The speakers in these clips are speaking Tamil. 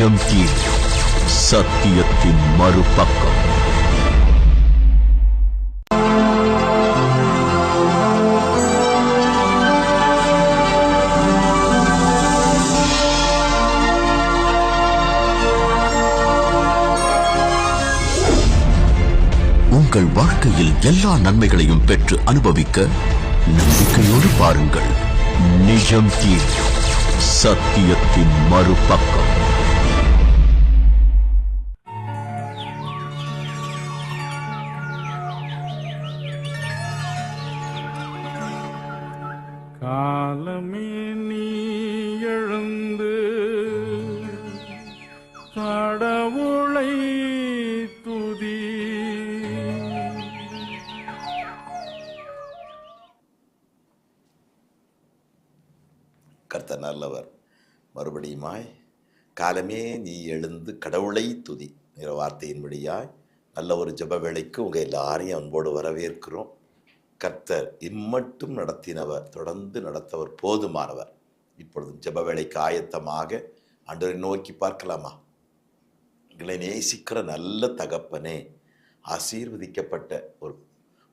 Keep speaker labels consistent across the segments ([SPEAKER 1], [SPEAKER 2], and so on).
[SPEAKER 1] நிஜம் டிவி சத்தியத்தின் மறுபக்கம் உங்கள் வாழ்க்கையில் எல்லா நன்மைகளையும் பெற்று அனுபவிக்க நம்பிக்கையோடு பாருங்கள். நிஜம் டிவி சத்தியத்தின் மறுபக்கம்.
[SPEAKER 2] கர்த்தர் நல்லவர். மறுபடியுமாய் காலமே நீ எழுந்து கடவுளை துதி. என்ற வார்த்தையின்படியாய் நல்ல ஒரு ஜப வேலைக்கு உங்கள் எல்லாரையும் அன்போடு வரவேற்கிறோம். கர்த்தர் இம்மட்டும் நடத்தினவர் தொடர்ந்து நடத்தவர் போதுமானவர். இப்பொழுதும் ஜப வேலைக்கு ஆயத்தமாக அன்றரை நோக்கி பார்க்கலாமா? எங்களை நேசிக்கிற நல்ல தகப்பனே ஆசீர்வதிக்கப்பட்ட ஒரு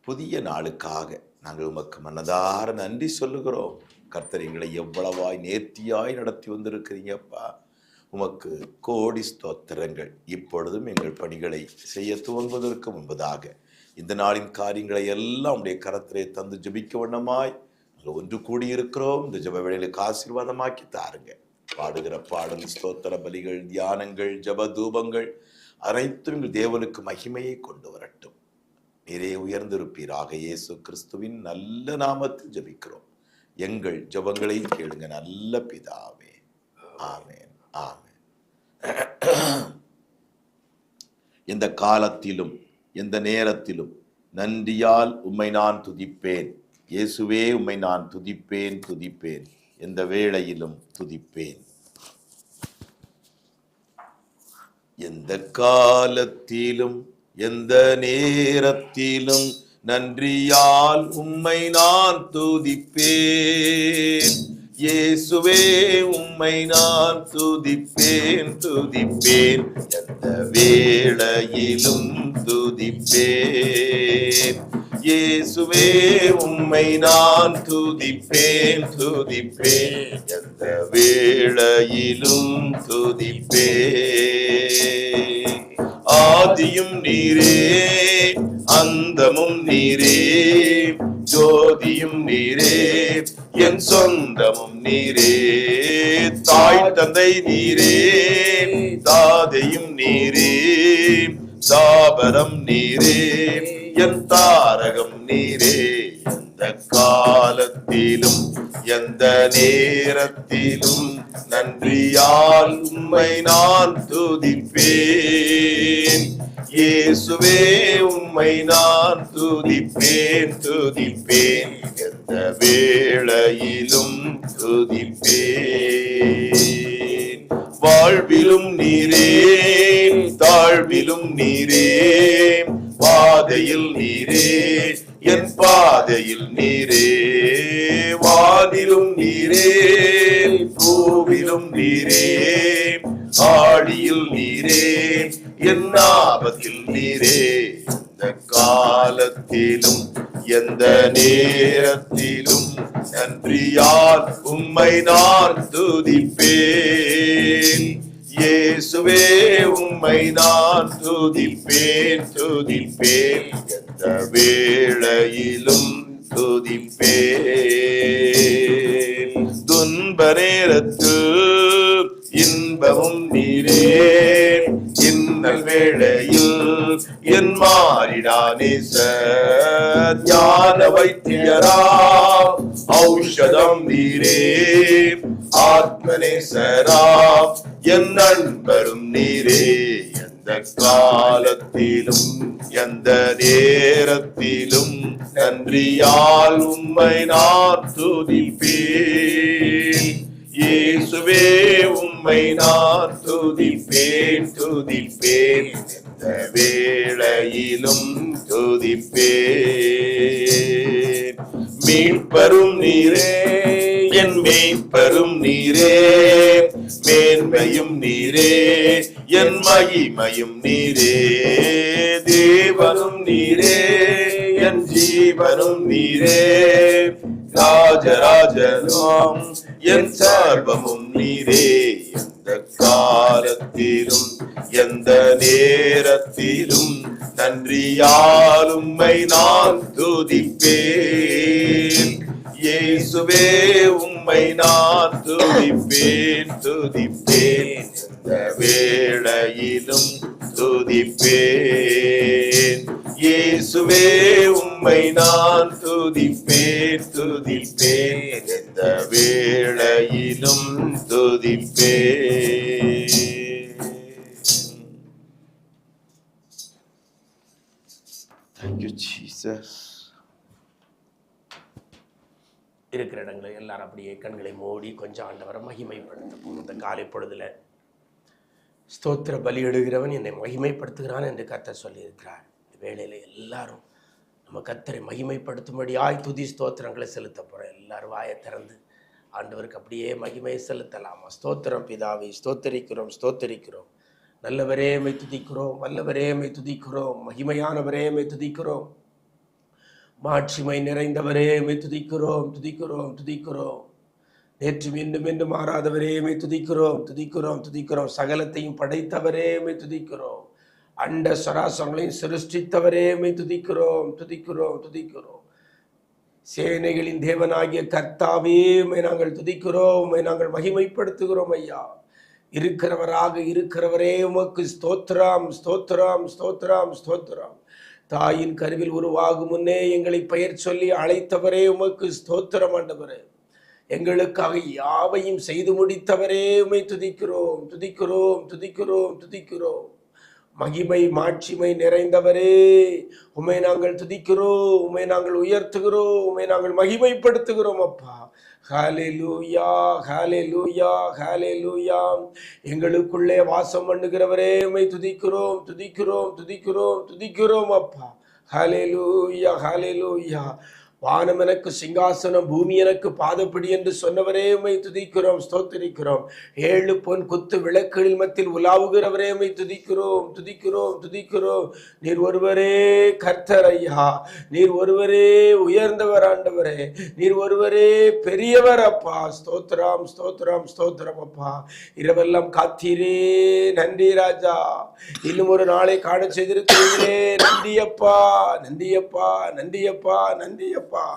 [SPEAKER 2] புதிய நாளுக்காக நாங்கள் உமக்கு மனதார நன்றி சொல்லுகிறோம். கர்த்தர் எங்களை எவ்வளவாய் நேர்த்தியாய் நடத்தி வந்திருக்கிறீங்கப்பா உமக்கு கோடி ஸ்தோத்திரங்கள். இப்பொழுதும் எங்கள் பணிகளை செய்ய துவங்குவதற்கு முன்பதாக இந்த நாளின் காரியங்களை எல்லாம் உடைய கரத்திலே தந்து ஜெபிக்க வண்ணமாய் நாங்கள் ஒன்று கூடியிருக்கிறோம். இந்த ஜப வேளைகளுக்கு ஆசீர்வாதமாக்கி தாருங்க. பாடுகிற பாடல் ஸ்தோத்திர பலிகள் தியானங்கள் ஜெப தூபங்கள் அனைத்தும் எங்கள் தேவனுக்கு மகிமையை கொண்டு வரட்டும். நிறைய உயர்ந்திருப்பீராக இயேசு கிறிஸ்துவின் நல்ல நாமத்தில் ஜெபிக்கிறோம். எங்கள் ஜபங்களை கேளுங்க. நல்ல பிதாவே. ஆமேன். ஆமேன். எந்த காலத்திலும் எந்த நேரத்திலும் நன்றியால் உம்மை நான் துதிப்பேன். இயேசுவே உம்மை நான் துதிப்பேன் துதிப்பேன். எந்த வேளையிலும் துதிப்பேன். எந்த காலத்திலும் எந்த நேரத்திலும் நன்றியால் உம்மை நான் துதிப்பேன். இயேசுவே உம்மை நான் துதிப்பேன் துதிப்பேன். எந்த வேளையிலும் துதிப்பேன். இயேசுவே உம்மை நான் துதிப்பேன் துதிப்பேன். எந்த வேளையிலும் துதிப்பேன். ஆதியும் நீரே அந்தமும் நீரே ஜோதியும் நீரே என் சொந்தமும் நீரே. தாய் தந்தை நீரே தாதையும் நீரே சாபரம் நீரே என் தாரகம் நீரே. எந்த காலத்திலும் எந்த நேரத்திலும் நன்றியால் உம்மை நான் துதிப்பேன். இயேசுவே உம்மை நான் துதிப்பேன் துதிப்பேன். எந்த வேளையிலும் துதிப்பேன். வாழ்விலும் நீரே தாழ்விலும் நீரே பாதையில் நீரே என் பா பாதையில் நீரே வானிலும் நீரே பூவிலும் நீரே ஆடியில் நீரே என் ஆபத்தில் நீரே. எந்த காலத்திலும் எந்த நேரத்திலும் நன்றியால் உம்மை நான் துதிப்பேன். இயேசுவே உம்மை நான் துதிப்பேன் துதிப்பேன். எந்த வேளையிலும் துதிப்பேன். துன்ப நேரத்தில் இன்பமும் நீரேன். இன்னல் வேளையில் என் மாறிடானே ஞான வைத்தியராம் ஔஷதம் நீரே ஆத்மநேசரா என் நண்பரும் நீரே என் எந்த காலத்திலும் எந்த நேரத்திலும் நன்றியால் உம்மை நான் துதிப்பேன். இயேசுவே உம்மை நான் துதிப்பேன் துதிப்பேன். எந்த வேளையிலும் துதிப்பேன் மீட்பரும் நீரே என் மேய்ப்பரும் நீரே. மேன்மையும் நீரே என் மகிமையும் நீரே. தேவனும் நீரே என் ஜீவனும் நீரே. ராஜராஜனும் என் சார்பமும் நீரே. எந்த காலத்திலும் எந்த நேரத்திலும் நன்றியாலும்மை நான் துதிப்பேன். இயேசுவே உம்மை நான் துதிப்பேன் துதிப்பேன். எந்த வேளையிலும் துதிப்பேன். இயேசுவே உம்மை நான் துதிப்பேன் துதிப்பேன். எந்த வேளையிலும் துதிப்பேன். Thank you, Jesus.
[SPEAKER 3] இருக்கிற இடங்களை எல்லாரும் அப்படியே கண்களை மூடி கொஞ்சம் ஆண்டவரை மகிமைப்படுத்த இந்த காலை பொழுதுல ஸ்தோத்திர பலி எடுகிறவன் என்னை மகிமைப்படுத்துகிறான் என்று கத்த சொல்லியிருக்கிறார். வேலையில் எல்லாரும் நம்ம கர்த்தரை மகிமைப்படுத்தும்படியாய் துதி ஸ்தோத்திரங்களை செலுத்த போகிறோம் எல்லாரும் வாயை திறந்து ஆண்டவருக்கு அப்படியே மகிமையை செலுத்தலாமா. ஸ்தோத்திரம் பிதாவை ஸ்தோத்தரிக்கிறோம் ஸ்தோத்தரிக்கிறோம். நல்லவரே மை துதிக்கிறோம் வல்லவரே மை துதிக்கிறோம் மகிமையானவரே மை துதிக்கிறோம். மாட்சிமை நிறைந்தவரே மை துதிக்கிறோம் துதிக்கிறோம் துதிக்கிறோம். நேற்று மீண்டும் மீண்டும் மாறாதவரே மை துதிக்கிறோம் துதிக்கிறோம் துதிக்கிறோம். சகலத்தையும் படைத்தவரே மை துதிக்கிறோம். அண்ட சராசங்களையும் சிருஷ்டித்தவரே மை துதிக்கிறோம் துதிக்கிறோம் துதிக்கிறோம். சேனைகளின் தேவனாகிய கர்த்தாவே உமை நாங்கள் துதிக்கிறோம் உம்மை நாங்கள் மகிமைப்படுத்துகிறோம் ஐயா. இருக்கிறவராக இருக்கிறவரே உமக்கு ஸ்தோத்ராம் ஸ்தோத்ராம் ஸ்தோத்ராம் ஸ்தோத்ராம் தாயின் கருவில் உருவாகும் முன்னே எங்களை பெயர் சொல்லி அழைத்தவரே உமக்கு ஸ்தோத்திரம் ஆண்டவரே. எங்களுக்காக யாவையும் செய்து முடித்தவரே உமை துதிக்கிறோம் துதிக்கிறோம் துதிக்கிறோம் துதிக்கிறோம். மகிமை மாட்சிமை நிறைந்தவரே. உமை நாங்கள் துதிக்கிறோம் உமை நாங்கள் உயர்த்துகிறோம் உமை நாங்கள் மகிமைப்படுத்துகிறோம் அப்பா. ஹாலே லூயா ஹாலே லூயா ஹாலே லூயா எங்களுக்குள்ளே வாசம் பண்ணுகிறவரே உமை துதிக்கிறோம் துதிக்கிறோம் துதிக்கிறோம் துதிக்கிறோம் அப்பா. ஹாலே லூயா ஹாலே லூயா வானம் எனக்கு சிங்காசனம் பூமி எனக்கு பாதப்படி என்று சொன்னவரே உமை துதிக்கிறோம் ஸ்தோத்திரிக்கிறோம். ஏழு பொன் குத்து விளக்குகளில் மத்தியில் உலாவுகிறவரே உமை துதிக்கிறோம் துதிக்கிறோம் துதிக்கிறோம். நீர் ஒருவரே கர்த்தர் ஐயா நீர் ஒருவரே உயர்ந்தவர் ஆண்டவரே நீர் ஒருவரே பெரியவர் அப்பா. ஸ்தோத்திரம் ஸ்தோத்திரம் ஸ்தோத்திரம் அப்பா. இரவெல்லாம் காத்தீரே நன்றி ராஜா. இன்னும் ஒரு நாளை காண செய்திருக்கிறீர்களே. நன்றி அப்பா நன்றி அப்பா நன்றி அப்பா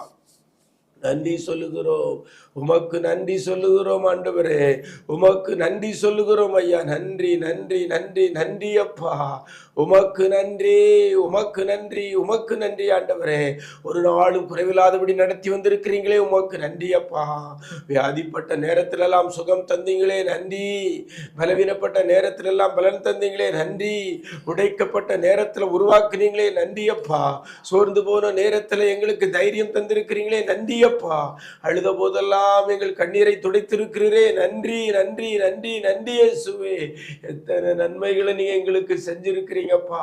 [SPEAKER 3] நன்றி நன்றி சொல்லுகிறோம். உமக்கு நன்றி சொல்லுகிறோம் ஆண்டவரே. உமக்கு நன்றி சொல்லுகிறோம் ஐயா. நன்றி நன்றி நன்றி நன்றி அப்பா. உமக்கு நன்றி உமக்கு நன்றி உமக்கு நன்றி ஆண்டவரே. ஒரு நாளும் குறைவில்லாதபடி நடத்தி வந்திருக்கிறீங்களே உமக்கு நன்றி அப்பா. வியாதிப்பட்ட நேரத்திலெல்லாம் சுகம் தந்தீங்களே நன்றி. பலவீனப்பட்ட நேரத்திலெல்லாம் பலன் தந்தீங்களே நன்றி. உடைக்கப்பட்ட நேரத்தில் உருவாக்குனீங்களே நன்றி அப்பா. சோர்ந்து போன நேரத்தில் எங்களுக்கு தைரியம் தந்திருக்கிறீங்களே நன்றி அப்பா. அழுத போதெல்லாம் எங்கள் கண்ணீரை துடைத்திருக்கிறீரே. நன்றி நன்றி நன்றி நன்றி இயேசுவே. எத்தனை நன்மைகளை நீங்க எங்களுக்கு செஞ்சிருக்கிறீங்கப்பா.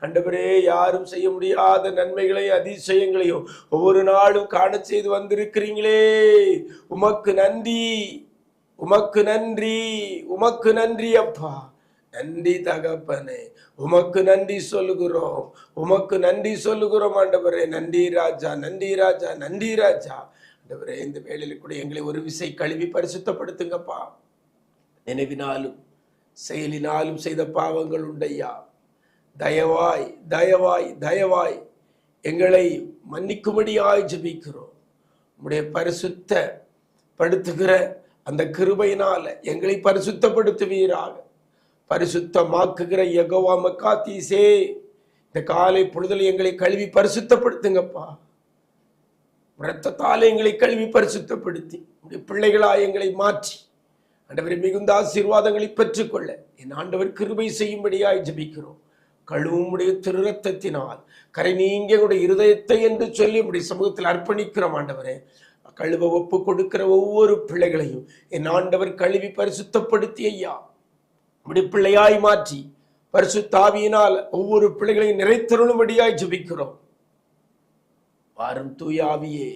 [SPEAKER 3] அண்டவரே யாரும் செய்ய முடியாத நன்மைகளையும் அதிசயங்களையும் ஒவ்வொரு நாளும் காண செய்து வந்திருக்கிறீங்களே. உமக்கு நன்றி உமக்கு நன்றி உமக்கு நன்றி அப்பா. நன்றி தகப்பனே உமக்கு நன்றி சொல்லுகிறோம். உமக்கு நன்றி சொல்லுகிறோம் ஆண்டவரே. நன்றி ராஜா நன்றி ராஜா நன்றி ராஜா. ஆண்டவரே இந்த வேலையில் கூட எங்களை ஒரு விசை கழுவி பரிசுத்தப்படுத்துங்கப்பா. நினைவினாலும் செயலினாலும் செய்த பாவங்கள் உண்டையா தயவாய் தயவாய் தயவாய் எங்களை மன்னிக்கும்படியாய் ஜபிக்கிறோம். உம்முடைய பரிசுத்த படுத்துகிற அந்த கிருபையினால எங்களை பரிசுத்தப்படுத்துவீராக. பரிசுத்தமாக்குகிற யகோவா மக்காத்தீசே இந்த காலை பொழுதில் எங்களை கழுவி பரிசுத்தப்படுத்துங்கப்பா. இரத்தத்தால் எங்களை கழுவி பரிசுத்தப்படுத்தி உடைய பிள்ளைகளாய் எங்களை மாற்றி ஆண்டவர் மிகுந்த ஆசீர்வாதங்களை பெற்றுக்கொள்ள என் ஆண்டவர் கிருபை செய்யும்படியாய் ஜெபிக்கிறோம். கழுவுமுடைய திரு ரத்தத்தினால் கரை நீங்க உடைய இருதயத்தை என்று சொல்லி உடைய சமூகத்தில் அர்ப்பணிக்கிறோம் ஆண்டவரே. கழுவ ஒப்பு கொடுக்கிற ஒவ்வொரு பிள்ளைகளையும் என் ஆண்டவர் கழுவி பரிசுத்தப்படுத்தி ஐயா. உடைய பிள்ளையாய் மாற்றி பரிசுத்தாவியினால் ஒவ்வொரு பிள்ளைகளையும் நிறைத்தருளும்படியாய் ஜபிக்கிறோம். வாரும் தூயாவியே.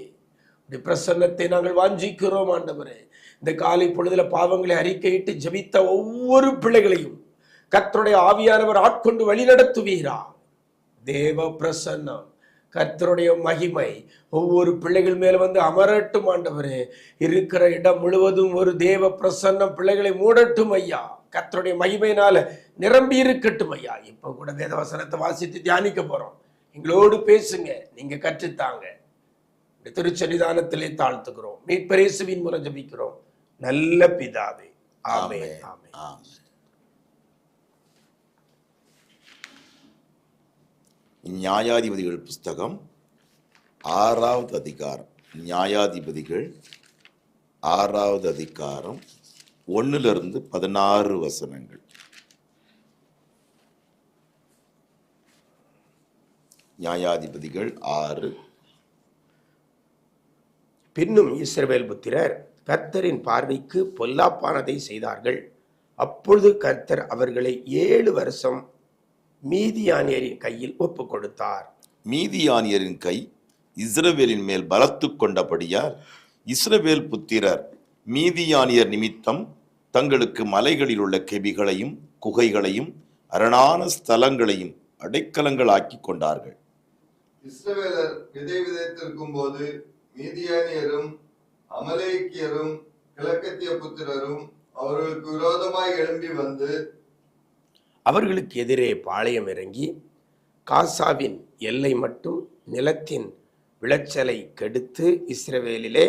[SPEAKER 3] உடைய பிரசன்னத்தை நாங்கள் வாஞ்சிக்கிறோம் ஆண்டவரே. இந்த காலை பொழுதுல பாவங்களை அறிக்கையிட்டு ஜெபித்த ஒவ்வொரு பிள்ளைகளையும் கர்த்தருடைய ஆவியானவர் ஆட்கொண்டு வழிநடத்துவீரா. தேவ பிரசன்னம் கர்த்தருடைய மகிமை ஒவ்வொரு பிள்ளைகள் மேல வந்து அமரட்டும் ஆண்டவரே. இருக்கிற இடம் முழுவதும் ஒரு தேவ பிரசன்னம் பிள்ளைகளை மூடட்டும் ஐயா. கர்த்தருடைய மகிமையினால நிரம்பி இருக்கட்டும் ஐயா. இப்ப கூட வேதவசனத்தை வாசித்து தியானிக்க போறோம். எங்களோடு பேசுங்க நீங்க கற்றுத்தாங்க. இந்த திருச்சன்னிதானத்திலே தாழ்த்துக்கிறோம் மீட்பரேசுவின் மூலம் ஜபிக்கிறோம். நல்ல பிதாவே. ஆமே ஆமே.
[SPEAKER 2] நியாயாதிபதிகள் புஸ்தகம் ஆறாவது அதிகாரம். நியாயாதிபதிகள் ஆறாவது அதிகாரம் ஒன்னிலிருந்து பதினாறு வசனங்கள். நியாயாதிபதிகள் ஆறு.
[SPEAKER 3] பின்னும் இஸ்ரவேல் புத்திரர் கர்த்தரின் பார்வைக்கு பொல்லாப்பானதை செய்தார்கள். அப்பொழுது கர்த்தர் அவர்களை ஏழு வருஷம் மீதியானியரின் கையில் ஒப்பு கொடுத்தார்
[SPEAKER 2] மீதியானியரின் கை இஸ்ரவேலின் மேல் பலத்து கொண்டபடியால் இஸ்ரவேல் புத்திரர் மீதியானியர் நிமித்தம் தங்களுக்கு மலைகளில் உள்ள கெபிகளையும் குகைகளையும் அரணான ஸ்தலங்களையும் அடைக்கலங்களாக்கி கொண்டார்கள்.
[SPEAKER 4] இஸ்ரவேலர் விதை விதைத்திருக்கும் போது மீதியானியரும் அமலேக்கியரும் கிழக்கத்திய புத்திரரும் அவர்களுக்கு விரோதமாய் எழும்பி வந்து
[SPEAKER 3] அவர்களுக்கு எதிரே பாளையம் இறங்கி காசாவின் எல்லை மட்டும் நிலத்தின் விளைச்சலை கெடுத்து இஸ்ரவேலிலே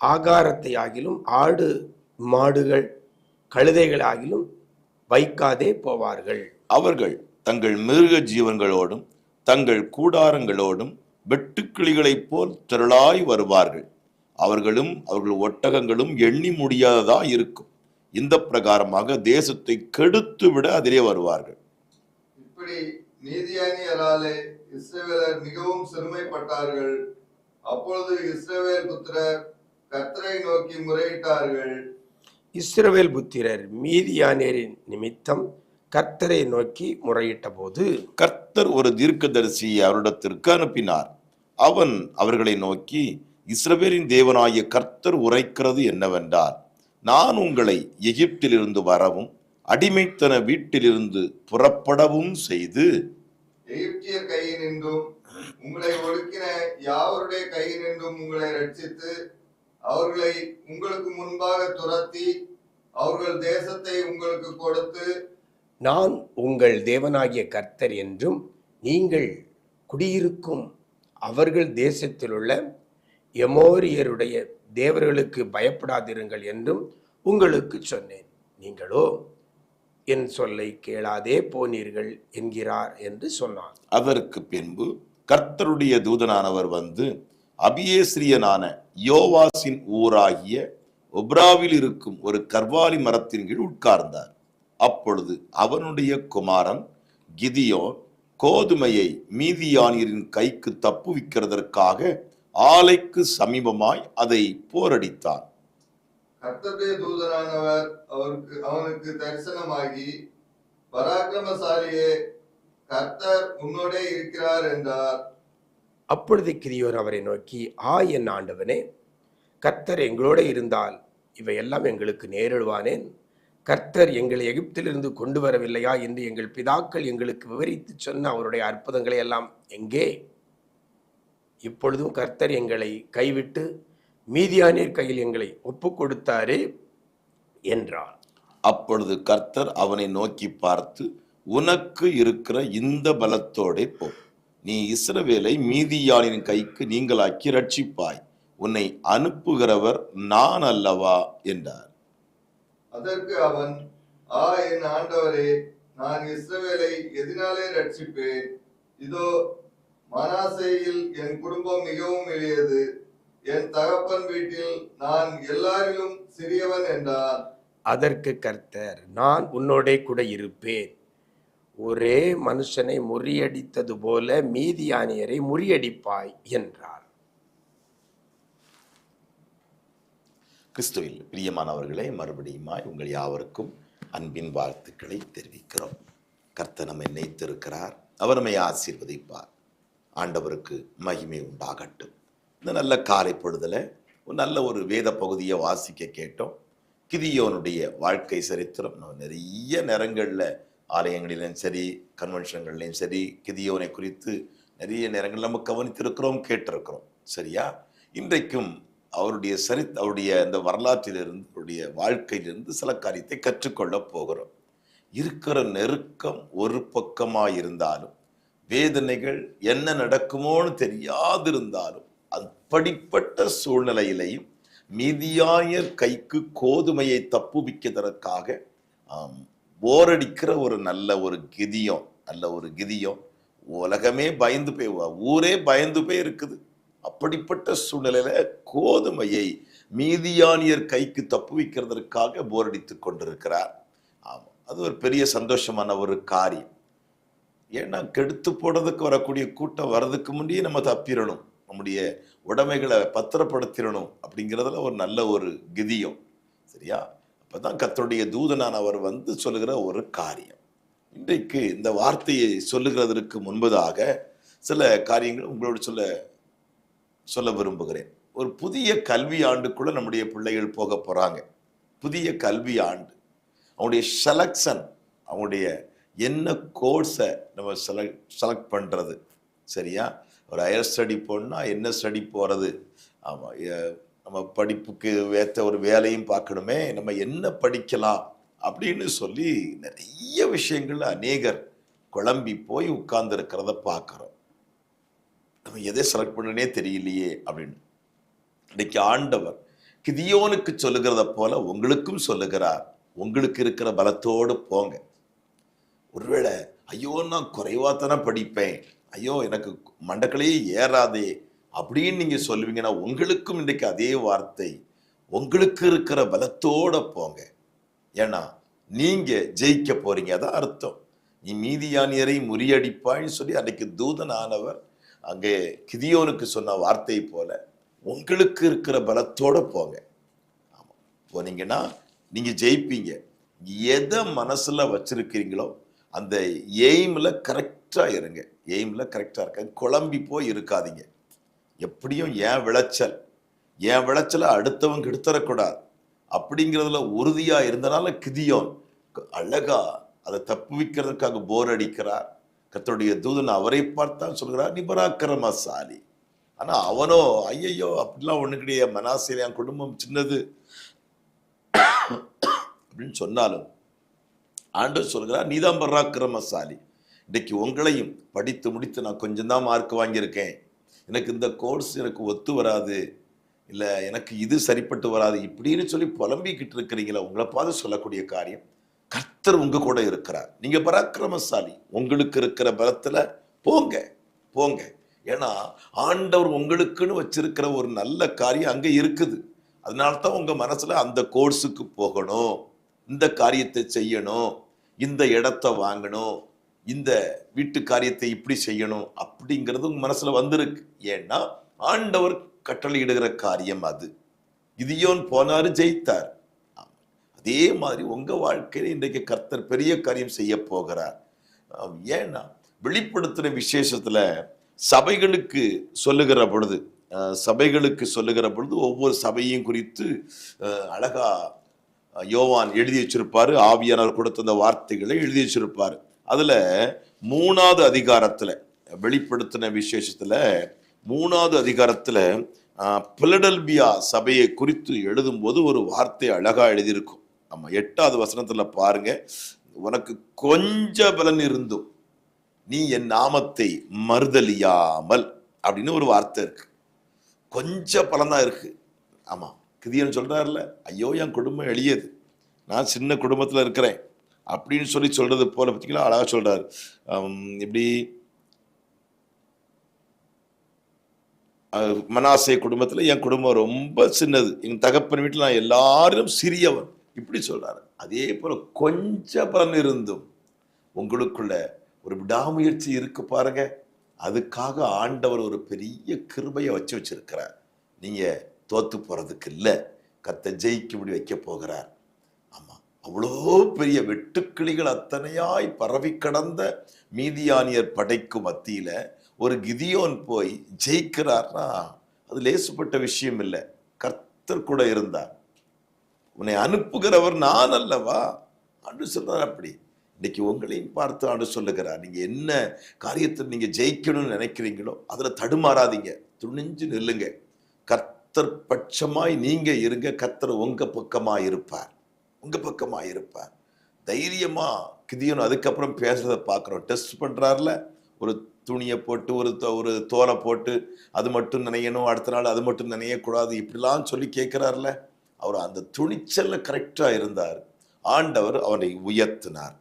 [SPEAKER 3] ஆகாரத்தை ஆகிலும் ஆடு மாடுகள் கழுதைகள் ஆகிலும் வைக்காதே போவார்கள்.
[SPEAKER 2] அவர்கள் தங்கள் மிருக ஜீவன்களோடும் தங்கள் கூடாரங்களோடும் வெட்டுக்கிளிகளைப் போல் திரளாய் வருவார்கள். அவர்களும் அவர்கள் ஒட்டகங்களும் எண்ணி முடியாததா இருக்கும். இந்த பிரகாரமாக தேசத்தை கெடுத்து விட அதிலே வருவார்கள்.
[SPEAKER 4] இப்படி மீதியானியராலே இஸ்ரவேலர் மிகவும் சிறுமைப்பட்டார்கள். அப்பொழுது இஸ்ரவேல் புத்திரர் கர்த்தரை நோக்கி முறையிட்டார்கள்.
[SPEAKER 3] இஸ்ரவேல் புத்திரர் மீதியானேரின் நிமித்தம் கர்த்தரை நோக்கி முறையிட்ட போது
[SPEAKER 2] கர்த்தர் ஒரு தீர்க்கதரிசியை அவரிடத்திற்கு அனுப்பினார். அவன் அவர்களை நோக்கி இஸ்ரவேலின் தேவனாகிய கர்த்தர் உரைக்கிறது என்னவென்றால் நான் உங்களை எகிப்திலிருந்து வரவும் அடிமைத்தன வீட்டிலிருந்து புறப்படவும் செய்து
[SPEAKER 4] எகிப்தியர் கையினின்றும் உங்களை ஒடுக்கின யாவருடைய கையினின்றும் உங்களை ரட்சித்து அவர்களை உங்களுக்கு முன்பாக துரத்தி அவர்கள் தேசத்தை உங்களுக்கு கொடுத்து
[SPEAKER 3] நான் உங்கள் தேவனாகிய கர்த்தர் என்றும் நீங்கள் குடியிருக்கும் அவர்கள் தேசத்திலுள்ள எமோரியருடைய தேவர்களுக்கு பயப்படாதிருங்கள் என்றும் உங்களுக்கு சொன்னேன். நீங்களோ என் சொல்லை கேளாதே போனீர்கள் என்கிறார் என்று சொன்னான்.
[SPEAKER 2] அதற்கு பின்பு கர்த்தருடைய தூதனானவர் வந்து அபியேஸ்ரியனான யோவாசின் ஊராகிய ஒப்ராவில் இருக்கும் ஒரு கர்வாலி மரத்தின் கீழ் உட்கார்ந்தார். அப்பொழுது அவனுடைய குமாரன் கிதியோன் கோதுமையை மீதியானியரின் கைக்கு தப்புவிக்கிறதற்காக ஆலைக்கு சமீபமாய் அதை போரடித்தான்.
[SPEAKER 4] கர்த்தருடைய அவருக்கு அவனுக்கு தரிசனமாகி பராக்கிரமசாலியே கர்த்தர் உன்னோடே இருக்கிறார் என்றார்.
[SPEAKER 3] அப்பொழுது கிரியோர் அவரை நோக்கி ஆ என் ஆண்டவனே கர்த்தர் எங்களோட இருந்தால் இவையெல்லாம் எங்களுக்கு நேரிடுவானேன்? கர்த்தர் எங்களை எகிப்திலிருந்து கொண்டு வரவில்லையா என்று எங்கள் பிதாக்கள் எங்களுக்கு விவரித்து சொன்ன அவருடைய அற்புதங்களை எல்லாம் எங்கே? இப்பொழுதும் கர்த்தர் எங்களை கைவிட்டு மீதியானியர் கையில் எங்களை ஒப்பு கொடுத்தாரே என்றார்.
[SPEAKER 2] அப்பொழுது கர்த்தர் அவனை நோக்கி பார்த்து உனக்கு இருக்கிற இந்த பலத்தோடே போ. நீ இஸ்ரவேலை மீதியானின் கைக்கு நீங்களாக்கி ரட்சிப்பாய் உன்னை அனுப்புகிறவர் நான் அல்லவா? என்றார்.
[SPEAKER 4] அதற்கு அவன் ஆ என் ஆண்டவரே நான் இஸ்ரவேலை எதினாலே ரட்சிப்பேன் இதோ மனாசேயில் என் குடும்பம் மிகவும் எளியது. என் தகப்பன் வீட்டில் நான் எல்லாரிலும் சிறியவன் என்றார்.
[SPEAKER 3] அதற்கு கர்த்தர் நான் உன்னோடே கூட இருப்பேன். ஒரே மனுஷனை முறியடித்தது போல மீதியானியரை முறியடிப்பாய் என்றார்.
[SPEAKER 2] கிறிஸ்துவில் பிரியமானவர்களே மறுபடியுமாய் உங்கள் யாவருக்கும் அன்பின் வாழ்த்துக்களை தெரிவிக்கிறோம். கர்த்தர் நம்மை நினைத்திருக்கிறார் அவர் நம்மை ஆசீர்வதிப்பார். ஆண்டவருக்கு மகிமை உண்டாகட்டும். இந்த நல்ல காலை பொழுதில் நல்ல ஒரு வேத பகுதியை வாசிக்க கேட்டோம். கிதியோனுடைய வாழ்க்கை சரித்திரம். நம்ம நிறைய நேரங்களில் ஆலயங்களிலும் சரி கன்வென்ஷன்கள்லையும் சரி கிதியோனை குறித்து நிறைய நேரங்கள் நம்ம கவனித்திருக்கிறோம் கேட்டிருக்கிறோம். சரியா? இன்றைக்கும் அவருடைய சரி அவருடைய அந்த வரலாற்றிலிருந்து அவருடைய வாழ்க்கையிலிருந்து சில காரியத்தை கற்றுக்கொள்ளப் போகிறோம். இருக்கிற நெருக்கம் ஒரு பக்கமாக இருந்தாலும் வேதனைகள் என்ன நடக்குமோன்னு தெரியாதிருந்தாலும் அப்படிப்பட்ட சூழ்நிலையிலையும் மீதியாயர் கைக்கு கோதுமையை தப்புவிக்கிறதற்காக போரடிக்கிற ஒரு நல்ல ஒரு கிதியம் நல்ல ஒரு கிதியம் உலகமே பயந்து போய் ஊரே பயந்து போய் இருக்குது அப்படிப்பட்ட சூழ்நிலையில கோதுமையை மீதியானியர் கைக்கு தப்புவிக்கிறதற்காக போரடித்து கொண்டிருக்கிறார். ஆமாம் அது ஒரு பெரிய சந்தோஷமான ஒரு காரியம். ஏன்னா கெடுத்து போடுறதுக்கு வரக்கூடிய கூட்டம் வர்றதுக்கு முன்னே நம்ம தப்பிடணும் நம்முடைய உடைமைகளை பத்திரப்படுத்திடணும் அப்படிங்கிறதுல ஒரு நல்ல ஒரு கிதியம். சரியா? அப்பதான் கர்த்தருடைய தூதனான் அவர் வந்து சொல்லுகிற ஒரு காரியம். இன்றைக்கு இந்த வார்த்தையை சொல்லுகிறதற்கு முன்பதாக சில காரியங்கள் உங்களோட சொல்ல சொல்ல விரும்புகிறேன். ஒரு புதிய கல்வி ஆண்டுக்குள்ள நம்முடைய பிள்ளைகள் போக போகிறாங்க புதிய கல்வி ஆண்டு. அவங்களுடைய செலக்ஷன் அவங்களுடைய என்ன கோர்ஸை நம்ம செலக்ட் செலக்ட் பண்ணுறது சரியா? ஒரு ஹையர் ஸ்டடி போனால் என்ன ஸ்டடி போகிறது ஆமாம் நம்ம படிப்புக்கு ஏற்ற ஒரு வேலையும் பார்க்கணுமே நம்ம என்ன படிக்கலாம் அப்படின்னு சொல்லி நிறைய விஷயங்கள் அநேகர் குழம்பி போய் உட்கார்ந்துருக்கிறத பார்க்குறோம். நம்ம எதை செலக்ட் பண்ணனே தெரியலையே அப்படின்னு. இன்னைக்கு ஆண்டவர் கிதியோனுக்கு சொல்லுகிறத போல உங்களுக்கும் சொல்லுகிறார். உங்களுக்கு இருக்கிற பலத்தோடு போங்க. ஒருவேளை ஐயோ நான் குறைவாக தானே படிப்பேன். ஐயோ எனக்கு மண்டக்கலையே ஏறாதே அப்படின்னு நீங்கள் சொல்லுவீங்கன்னா உங்களுக்கும் இன்றைக்கு அதே வார்த்தை. உங்களுக்கு இருக்கிற பலத்தோட போங்க. ஏன்னா நீங்கள் ஜெயிக்க போறீங்க. அதான் அர்த்தம். நீ மீதியானியரை முறியடிப்பாய்ன்னு சொல்லி அன்றைக்கு தூதனானவர் அங்கே கிதியோனுக்கு சொன்ன வார்த்தை போல உங்களுக்கு இருக்கிற பலத்தோட போங்க. ஆமாம் போனீங்கன்னா நீங்க ஜெயிப்பீங்க. எதை மனசுல வச்சிருக்கிறீங்களோ அந்த எய்மில் கரெக்டாக இருங்க. எய்மில் கரெக்டாக இருக்காது குழம்பி போய் இருக்காதீங்க. எப்படியும் ஏன் விளைச்சல்? என் விளைச்சலை அடுத்தவங்க கெடுத்துறக்கூடாது. அப்படிங்கிறதுல உறுதியாக இருந்தனால கிதியோன் அழகா அதை தப்புவிக்கிறதுக்காக போர் அடிக்கிறார். கத்தருடைய தூதன் அவரை பார்த்தா சொல்கிறார் நீ பராக்கிரமசாலி. ஆனால் அவனோ ஐயையோ அப்படிலாம் ஒன்று கிடையாது. மனாசில என் குடும்பம் சின்னது. அப்படின்னு சொன்னாலும் ஆண்டவர் சொல்கிறார் நீதான் பராக்கிரமசாலி. இன்றைக்கு உங்களையும் படித்து முடித்து நான் கொஞ்சம் தான் மார்க் வாங்கியிருக்கேன். எனக்கு இந்த கோர்ஸ் எனக்கு ஒத்து வராது. இல்லை எனக்கு இது சரிப்பட்டு வராது. இப்படின்னு சொல்லி புலம்பிக்கிட்டு இருக்கிறீங்களா உங்களை பார்த்து சொல்லக்கூடிய காரியம். கர்த்தர் உங்க கூட இருக்கிறார். நீங்க பராக்கிரமசாலி. உங்களுக்கு இருக்கிற பலத்துல போங்க போங்க. ஏன்னா ஆண்டவர் உங்களுக்குன்னு வச்சிருக்கிற ஒரு நல்ல காரியம் அங்க இருக்குது. அதனால தான் உங்க மனசுல அந்த கோர்ஸுக்கு போகணும். இந்த காரியத்தை செய்யணும். இந்த இடத்த வாங்கணும். இந்த வீட்டு காரியத்தை இப்படி செய்யணும் அப்படிங்கிறது உங்க மனசுல வந்திருக்கு. ஏன்னா ஆண்டவர் கட்டளையிடுகிற காரியம் அது. கிதியோன் போனாரு ஜெயித்தார். அதே மாதிரி உங்கள் வாழ்க்கையில் இன்றைக்கு கர்த்தர் பெரிய காரியம் செய்ய போகிறார். ஏன்னா வெளிப்படுத்தின விசேஷத்தில் சபைகளுக்கு சொல்லுகிற பொழுது சபைகளுக்கு சொல்லுகிற பொழுது ஒவ்வொரு சபையும் குறித்து அழகா யோவான் எழுதி வச்சிருப்பாரு. ஆவியானவர் கொடுத்த அந்த வார்த்தைகளை எழுதி வச்சிருப்பாரு. அதுல மூணாவது அதிகாரத்துல வெளிப்படுத்தின விசேஷத்துல மூணாவது அதிகாரத்துல பிலடல்பியா பிலடெல்பியா சபையை குறித்து எழுதும்போது ஒரு வார்த்தை அழகா எழுதியிருக்கும். ஆமாம் எட்டாவது வசனத்தில் பாருங்க. உனக்கு கொஞ்ச பலன் இருந்தும் நீ என் நாமத்தை மறுதலியாமல் அப்படின்னு ஒரு வார்த்தை இருக்கு. கொஞ்ச பலன் தான் இருக்கு. ஆமாம் கிதியன் சொல்றாருல ஐயோ என் குடும்பம் எளியது. நான் சின்ன குடும்பத்தில் இருக்கிறேன். அப்படின்னு சொல்லி சொல்றது போல பார்த்தீங்கன்னா அழகாக சொல்றாரு. இப்படி மனாசை குடும்பத்தில் என் குடும்பம் ரொம்ப சின்னது. எங்கள் தகப்பன் வீட்டில் நான் எல்லாரும் சிறியவன். இப்படி சொல்கிறார் அதே போல் கொஞ்ச பலன் இருந்தும் உங்களுக்குள்ள ஒரு விடாமுயற்சி இருக்கு பாருங்க. அதுக்காக ஆண்டவர் ஒரு பெரிய கிருபையை வச்சு வச்சிருக்கிறார். நீங்கள் தோத்து போகிறதுக்கு இல்லை. கத்த ஜெயிக்கும்படி வைக்க போகிறார். ஆமாம் அவ்வளோ பெரிய வெட்டுக்கிளிகள் அத்தனையாய் பரவி கடந்த மீதியானியர் படைக்கு மத்தியில் ஒரு கிதியோன் போய் ஜெயிக்கிறார்னா அது லேசுப்பட்ட விஷயம் இல்லை. கர்த்தர் கூட இருந்தார். உன்னை அனுப்புகிறவர் நான் அல்லவா? ஆண்டு சொல்றார் அப்படி. இன்னைக்கு உங்களையும் பார்த்து ஆண்டு சொல்லுகிறார். நீங்க என்ன காரியத்தில் நீங்க ஜெயிக்கணும்னு நினைக்கிறீங்களோ அதுல தடுமாறாதீங்க. துணிஞ்சு நில்லுங்க. கர்த்தர் பட்சமாய் நீங்க இருங்க. கர்த்தர் உங்க பக்கமாக இருப்பார். உங்க பக்கமாக இருப்பார். தைரியமா கிதியோன் அதுக்கப்புறம் பேசுகிறத பார்க்குறோம். டெஸ்ட் பண்றாருல? ஒரு துணியை போட்டு ஒரு தோ- ஒரு தோலை போட்டு அது மட்டும் நினையணும் அடுத்த நாள் அது மட்டும் நினையக்கூடாது இப்படிலாம் சொல்லி கேட்குறாருல? அவர் அந்த துணிச்சல்ல கரெக்டாக இருந்தார். ஆண்டவர் அவரை உயர்த்தினார்.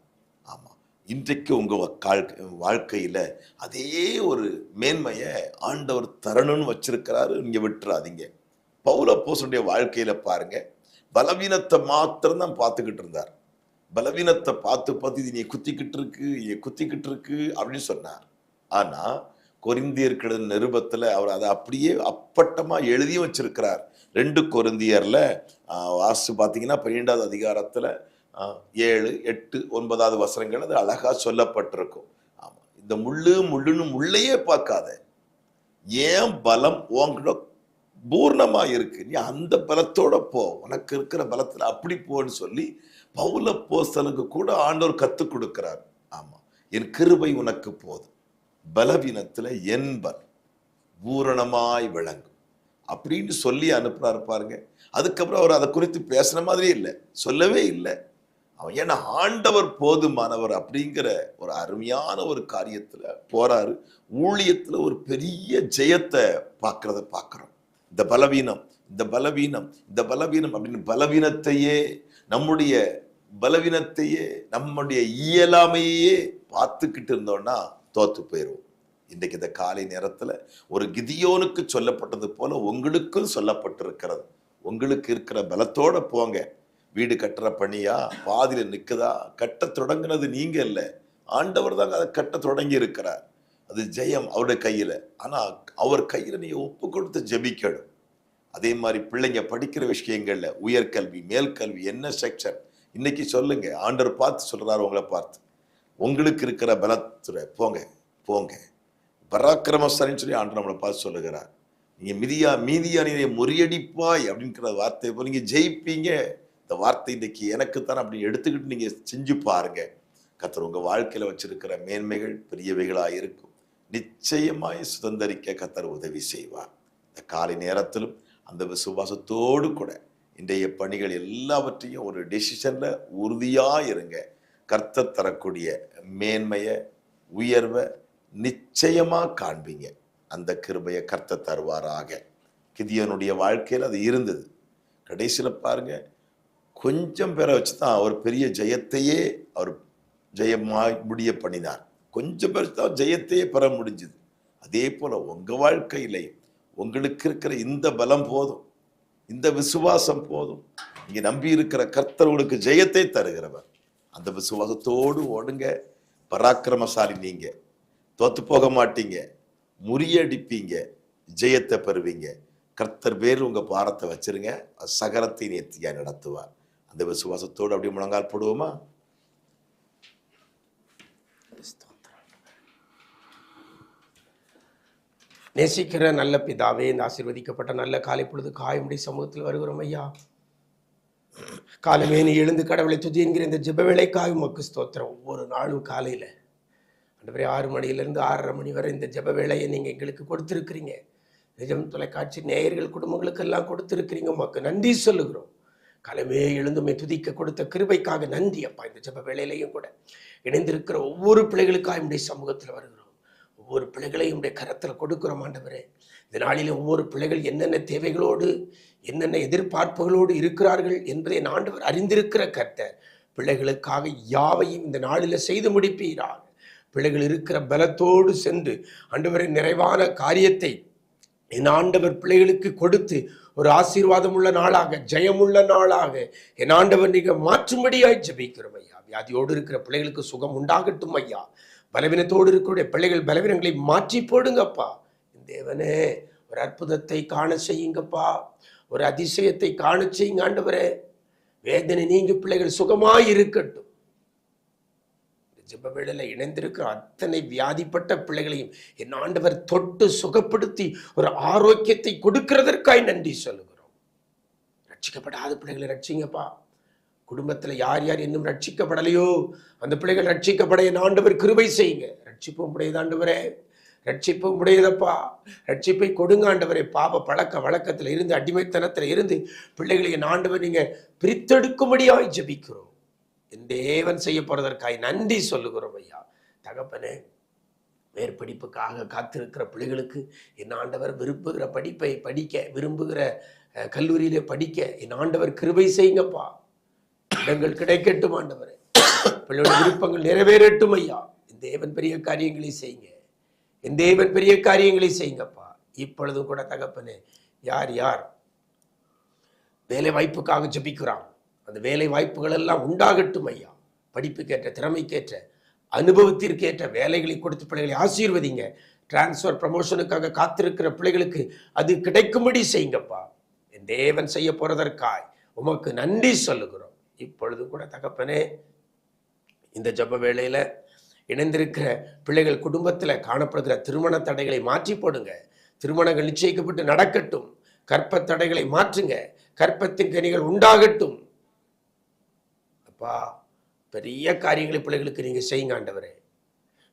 [SPEAKER 2] ஆமாம் இன்றைக்கு உங்கள் வாழ்க்கையில் அதே ஒரு மேன்மையை ஆண்டவர் தரணும்னு வச்சிருக்கிறாரு. நீங்கள் விட்டுறாதீங்க. பவுல போசனுடைய வாழ்க்கையில் பாருங்க. பலவீனத்தை மாத்திரம்தான் பார்த்துக்கிட்டு இருந்தார். பலவீனத்தை பார்த்து பார்த்து இது நீ குத்திக்கிட்டு இருக்கு நீ குத்திக்கிட்டு இருக்கு அப்படின்னு சொன்னார். ஆனால் கொரிந்தியர்கள் நிருபத்தில் அவர் அதை அப்படியே அப்பட்டமாக எழுதியும் வச்சிருக்கிறார். ரெண்டு கொருந்தியரில் வாசு பார்த்தீங்கன்னா பன்னெண்டாவது அதிகாரத்தில் ஏழு எட்டு ஒன்பதாவது வசனங்கள் அது அழகாக சொல்லப்பட்டிருக்கும். ஆமாம் இந்த முள்ளு முள்ளுன்னு முள்ளையே பார்க்காத. ஏன் பலம் உன்கிட்ட பூர்ணமாக இருக்கு? நீ அந்த பலத்தோட போ. உனக்கு இருக்கிற பலத்தில் அப்படி போன்னு சொல்லி பவுல போஸ்தலுக்கு கூட ஆண்டோர் கற்றுக் கொடுக்கிறார். ஆமாம் என் கிருபை உனக்கு போதும். பலவீனத்தில் என்பல் பூரணமாய் விளங்கும். அப்படின்னு சொல்லி அனுப்புனாரு பாருங்க. அதுக்கப்புறம் அவர் அதை குறித்து பேசின மாதிரியே இல்லை. சொல்லவே இல்லை. அவன் ஏன்னா ஆண்டவர் போதுமானவர் அப்படிங்கிற ஒரு அருமையான ஒரு காரியத்தில் போறாரு. ஊழியத்தில் ஒரு பெரிய ஜெயத்தை பார்க்கறத பார்க்குறோம். இந்த பலவீனம் இந்த பலவீனம் இந்த பலவீனம் அப்படின்னு பலவீனத்தையே நம்முடைய பலவீனத்தையே நம்முடைய இயலாமையே பார்த்துக்கிட்டு இருந்தோம்னா தோத்து போயிடுவோம் இன்றைக்கு இந்த காலை நேரத்தில் ஒரு கிதியோனுக்கு சொல்லப்பட்டது போல உங்களுக்கும் சொல்லப்பட்டிருக்கிறது. உங்களுக்கு இருக்கிற பலத்தோட போங்க. வீடு கட்டுற பணியா? பாதியில் நிற்குதா கட்ட தொடங்குனது நீங்கள் இல்லை. ஆண்டவர் தாங்க அதை கட்ட தொடங்கி இருக்கிறார் அது ஜெயம் அவருடைய கையில். ஆனால் அவர் கையில் நீ ஒப்பு கொடுத்து ஜெபிக்கணும். அதே மாதிரி பிள்ளைங்க படிக்கிற விஷயங்களில் உயர்கல்வி மேல்கல்வி என்ன செக்ஷன் இன்னைக்கு சொல்லுங்க. ஆண்டவர் பார்த்து சொல்கிறார் உங்களை பார்த்து. உங்களுக்கு இருக்கிற பலத்துறை போங்க. போங்க. பராக்கிரமசாலின்னு சொல்லி ஆண்டு நம்மளை பார்த்து சொல்லுகிறார். நீங்கள் மிதியா மீதியானியை முறியடிப்பாய் அப்படிங்கிற வார்த்தை இப்போ நீங்கள் ஜெயிப்பீங்க. இந்த வார்த்தை இன்றைக்கி எனக்கு தான் அப்படி எடுத்துக்கிட்டு நீங்கள் செஞ்சு பாருங்க. கத்தர் உங்கள் வாழ்க்கையில் வச்சிருக்கிற மேன்மைகள் பெரியவைகளாக இருக்கும். நிச்சயமாய் சுதந்தரிக்க கத்தர் உதவி செய்வார். இந்த காலை நேரத்திலும் அந்த விசுவாசத்தோடு கூட இன்றைய பணிகள் எல்லாவற்றையும் ஒரு டெசிஷனில் உறுதியாக இருங்க. கர்த்தர் தரக்கூடிய மேன்மையை உயர்வை நிச்சயமாக காண்பீங்க. அந்த கிருபையை கர்த்தர் தருவாராக. கிதியனுடைய வாழ்க்கையில் அது இருந்தது. கடைசியில் பாருங்க கொஞ்சம் பேரை வச்சு தான் அவர் பெரிய ஜெயத்தையே அவர் ஜெயமாய் முடிய பண்ணினார். கொஞ்சம் பேர் தான் ஜெயத்தையே பெற முடிஞ்சுது. அதே போல் உங்கள் வாழ்க்கையிலே உங்களுக்கு இருக்கிற இந்த பலம் போதும். இந்த விசுவாசம் போதும். இங்கே நம்பி இருக்கிற கர்த்தர் உங்களுக்கு ஜெயத்தை தருகிறவர். அந்த விசுவாசத்தோடு ஓடுங்க. பராக்கிரமசாலி நீங்கள் தோத்து போக மாட்டீங்க. முறியடிப்பீங்க. ஜெயத்தை பெறுவீங்க. கர்த்தர் பேர் உங்கள் பாரத்தை வச்சிருங்க. சகரத்தை நேர்த்தியாக நடத்துவார். அந்த விசுவாசத்தோடு அப்படியே முழங்கால் போடுவோமா?
[SPEAKER 3] நேசிக்கிற நல்ல பிதாவே இந்த ஆசீர்வதிக்கப்பட்ட நல்ல காலை பொழுது காயமுடைய சமூகத்தில் வருகிறோம் ஐயா. காலமே நீ எழுந்து கடவுளை துதி என்கிற இந்த ஜெப வேலைக்காய் உமக்கு ஸ்தோத்திரம். ஒவ்வொரு நாளும் காலையில் அன்றைய ஆறு மணியிலேருந்து ஆறரை மணி வரை இந்த ஜெப வேலையை நீங்கள் எங்களுக்கு கொடுத்துருக்குறீங்க. நிஜம் தொலைக்காட்சி நேயர்கள் குடும்பங்களுக்கெல்லாம் கொடுத்துருக்கிறீங்க. உமக்கு நன்றி சொல்லுகிறோம். கலமே எழுந்துமை துதிக்க கொடுத்த கிருபைக்காக நன்றி அப்பா. இந்த ஜெப வேலையிலையும் கூட இணைந்திருக்கிற ஒவ்வொரு பிள்ளைகளுக்காக என்னுடைய சமூகத்தில் வருகிறோம். ஒவ்வொரு பிள்ளைகளையும் உடைய கரத்தில் கொடுக்குறோம் ஆண்டவரே. இந்த நாளில் ஒவ்வொரு பிள்ளைகள் என்னென்ன தேவைகளோடு என்னென்ன எதிர்பார்ப்புகளோடு இருக்கிறார்கள் என்பதை ஆண்டவர் அறிந்திருக்கிற கர்த்தர். பிள்ளைகளுக்காக யாவையும் இந்த நாளில் செய்து முடிப்பீரார். பிள்ளைகள் இருக்கிற பலத்தோடு சென்று ஆண்டவரின் நிறைவான காரியத்தை என் ஆண்டவர் பிள்ளைகளுக்கு கொடுத்து ஒரு ஆசீர்வாதம் உள்ள நாளாக ஜெயமுள்ள நாளாக என் ஆண்டவர் நீங்கள் மாற்றும்படியாய் ஜெபிக்கிறோம் ஐயா. வியாதியோடு இருக்கிற பிள்ளைகளுக்கு சுகம் உண்டாகட்டும் ஐயா. பலவீனத்தோடு இருக்கக்கூடிய பிள்ளைகள் பலவீனங்களை மாற்றி போடுங்கப்பா. தேவனே ஒரு அற்புதத்தை காண செய்யுங்கப்பா. ஒரு அதிசயத்தை காண செய்யுங்க ஆண்டவரே. வேதனை நீங்க பிள்ளைகள் சுகமாய் இருக்கட்டும். இந்த இணைந்திருக்கிற அத்தனை வியாதிப்பட்ட பிள்ளைகளையும் என் ஆண்டவர் தொட்டு சுகப்படுத்தி ஒரு ஆரோக்கியத்தை கொடுக்கிறதற்காய் நன்றி சொல்லுகிறோம். ரட்சிக்கப்படாத பிள்ளைகளை ரட்சிங்கப்பா. குடும்பத்தில் யார் யார் இன்னும் ரட்சிக்கப்படலையோ? அந்த பிள்ளைகள் ரட்சிக்கப்பட என் ஆண்டவர் கிருபை செய்யுங்க. ரட்சிப்பும் உடையதாண்டவரே ரட்சிப்பும் உடையதப்பா. ரட்சிப்பை கொடுங்காண்டவரை பாப பாவ பழக்க வழக்கத்தில் இருந்து அடிமைத்தனத்தில் இருந்து பிள்ளைகளை என் ஆண்டவர் நீங்கள் பிரித்தெடுக்கும்படியாய் ஜெபிக்கிறோம். என் தேவன் செய்ய போறதற்காய் நன்றி சொல்லுகிறோம் ஐயா. தகப்பனே மேற்படிப்புக்காக காத்திருக்கிற பிள்ளைகளுக்கு என் ஆண்டவர் விரும்புகிற படிப்பை படிக்க விரும்புகிற கல்லூரியில கல்லூரியிலே படிக்க என் ஆண்டவர் கிருபை செய்யுங்கப்பா. இடங்கள் கிடைக்கட்டும் ஆண்டவர். பிள்ளையோட விருப்பங்கள் நிறைவேறட்டும் ஐயா. என் தேவன் பெரிய காரியங்களை செய்யுங்க. என் தேவன் பெரிய காரியங்களை செய்யுங்கப்பா. இப்பொழுதும் கூட தகப்பனே யார் யார்? வேலை வாய்ப்புக்காக ஜபிக்கிறான். அந்த வேலை வாய்ப்புகள் எல்லாம் உண்டாகட்டும் ஐயா. படிப்புக்கேற்ற திறமைக்கேற்ற அனுபவத்திற்கேற்ற வேலைகளை கொடுத்து பிள்ளைகளை ஆசீர்வதிங்க. டிரான்ஸ்ஃபர் ப்ரமோஷனுக்காக காத்திருக்கிற பிள்ளைகளுக்கு அது கிடைக்கும்படி செய்யுங்கப்பா. என் தேவன் செய்ய போறதற்காய் உமக்கு நன்றி சொல்லுகிறோம். இப்பொழுது கூட தகப்பனே இந்த ஜெப வேளையில் இணைந்திருக்கிற பிள்ளைகள் குடும்பத்தில் காணப்படுகிற திருமண தடைகளை மாற்றி போடுங்க. திருமணங்கள் நிச்சயிக்கப்பட்டு நடக்கட்டும். கற்ப தடைகளை மாற்றுங்க. கற்பத்தின் கனிகள் உண்டாகட்டும். அப்பா பெரிய காரியங்களை பிள்ளைகளுக்கு நீங்கள் செய்யுங்க ஆண்டவரே.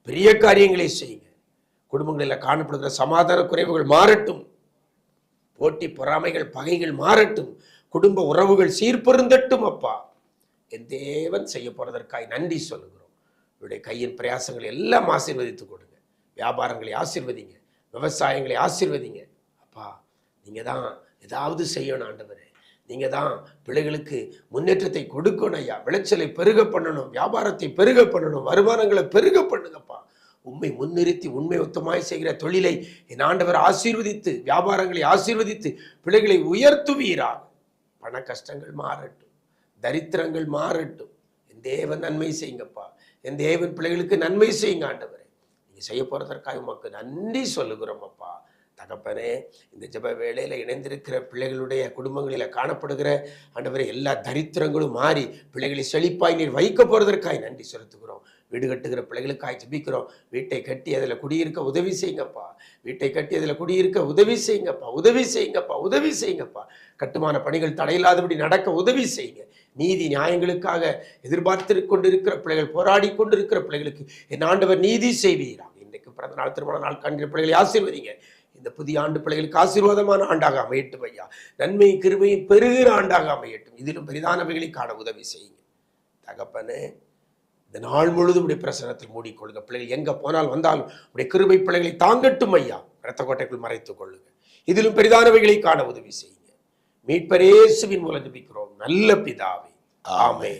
[SPEAKER 3] பெரிய காரியங்களை செய்யுங்க. குடும்பங்களில் காணப்படுகிற சமாதான குறைவுகள் மாறட்டும். போட்டி பொறாமைகள் பகைகள் மாறட்டும். குடும்ப உறவுகள் சீர்பொருந்தட்டும் அப்பா. என் தேவன் செய்ய போகிறதற்காக நன்றி சொல்லுகிறோம். இவருடைய கையின் பிரயாசங்களை எல்லாம் ஆசீர்வதித்து கொடுங்க. வியாபாரங்களை ஆசீர்வதிங்க. விவசாயங்களை ஆசீர்வதிங்க. அப்பா நீங்கள் தான் ஏதாவது செய்யணும் ஆண்டவரே. நீங்கள் தான் பிள்ளைகளுக்கு முன்னேற்றத்தை கொடுக்கணும் ஐயா. விளைச்சலை பெருக பண்ணணும் வியாபாரத்தை பெருக பண்ணணும் வருமானங்களை பெருக பண்ணுங்கப்பா. உண்மை முன்னிறுத்தி உண்மை ஒத்தமாய் செய்கிற தொழிலை என் ஆண்டவர் ஆசீர்வதித்து வியாபாரங்களை ஆசீர்வதித்து பிள்ளைகளை உயர்த்துவீராக. பண கஷ்டங்கள் மாறட்டும் தரித்திரங்கள் மாறட்டும். என் தேவன் நன்மை செய்யுங்கப்பா. என் தேவன் பிள்ளைகளுக்கு நன்மை செய்யுங்க ஆண்டவரே. நீங்கள் செய்ய போகிறதற்காக உமக்கு நன்றி சொல்லுகிறோம் அப்பா. தகப்பனே இந்த ஜப வேளையில் இணைந்திருக்கிற பிள்ளைகளுடைய குடும்பங்களில் காணப்படுகிற ஆண்டவரே எல்லா தரித்திரங்களும் மாறி பிள்ளைகளை செழிப்பாய் நீர் வைக்க போகிறதற்காய் நன்றி செலுத்துகிறோம். வீடு கட்டுகிற பிள்ளைகளுக்காய் ஜபிக்கிறோம். வீட்டை கட்டி அதில் குடியிருக்க உதவி செய்யுங்கப்பா. வீட்டை கட்டி அதில் குடியிருக்க உதவி செய்யுங்கப்பா. உதவி செய்யுங்கப்பா. உதவி செய்யுங்கப்பா. கட்டுமான பணிகள் தடையில்லாதபடி நடக்க உதவி செய்யுங்க. நீதி நியாயங்களுக்காக எதிர்பார்த்து கொண்டிருக்கிற பிள்ளைகள் போராடி கொண்டிருக்கிற பிள்ளைகளுக்கு என் ஆண்டவர் நீதி செய்வீராக. இன்றைக்கு பிறந்த நாள் திருமண நாள் காண்கிற பிள்ளைகளை ஆசீர்வதிங்க. இந்த புதிய ஆண்டு பிள்ளைகளுக்கு ஆசீர்வாதமான ஆண்டாக அமையட்டும் ஐயா. நன்மை கிருபையும் பெருகிற ஆண்டாக அமையட்டும். இதிலும் பெரிதானவைகளை காண உதவி செய்யுங்க. தகப்பனே இந்த நாள் முழுதும் உடைய பிரசனத்தில் மூடிக்கொள்ளுங்க. பிள்ளைகள் எங்க போனால் வந்தாலும் உடைய கிருபை பிள்ளைகளை தாங்கட்டும் ஐயா. இரத்த கோட்டைக்குள் மறைத்துக் கொள்ளுங்க. இதிலும் பெரிதானவைகளை காண உதவி செய்யுங்க. மீட்பரேசுவின் மூலம் ஜெபிக்கிறோம். நல்ல பிதாவே. நாத்துமாவே.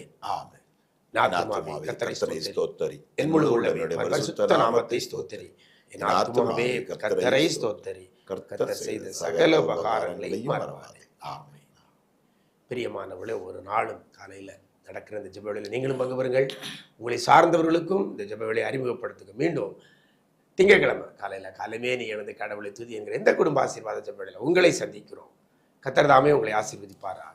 [SPEAKER 2] ஆத்துமாவே
[SPEAKER 3] கர்த்தரை
[SPEAKER 2] கர்த்தரை
[SPEAKER 3] ஸ்தோத்திரி. என் முழு பரிசுத்த நாமத்தை ஸ்தோத்திரி. என் ஆத்துமாவே கர்த்தரை ஸ்தோத்திரி. கர்த்தர் செய்த சகல உபகாரங்களையும் மறவாதே.
[SPEAKER 2] ஆமென்.
[SPEAKER 3] பிரியமானவர்களே ஒரு நாளும் காலையில் நடக்கிற இந்த ஜெப வேளையில் நீங்களும் பங்கு பெறுங்கள். உங்களை சார்ந்தவர்களுக்கும் இந்த ஜெப வேலையை அறிமுகப்படுத்துங்க மீண்டும் திங்கட்கிழமை காலையில் காலமே நீ எனது கடவுளை துதி என்கிற எந்த குடும்ப ஆசீர்வாத ஜெப வேளையில் உங்களை சந்திக்கிறோம். கத்தர் தாமே உங்களை ஆசீர்வதிப்பாராக.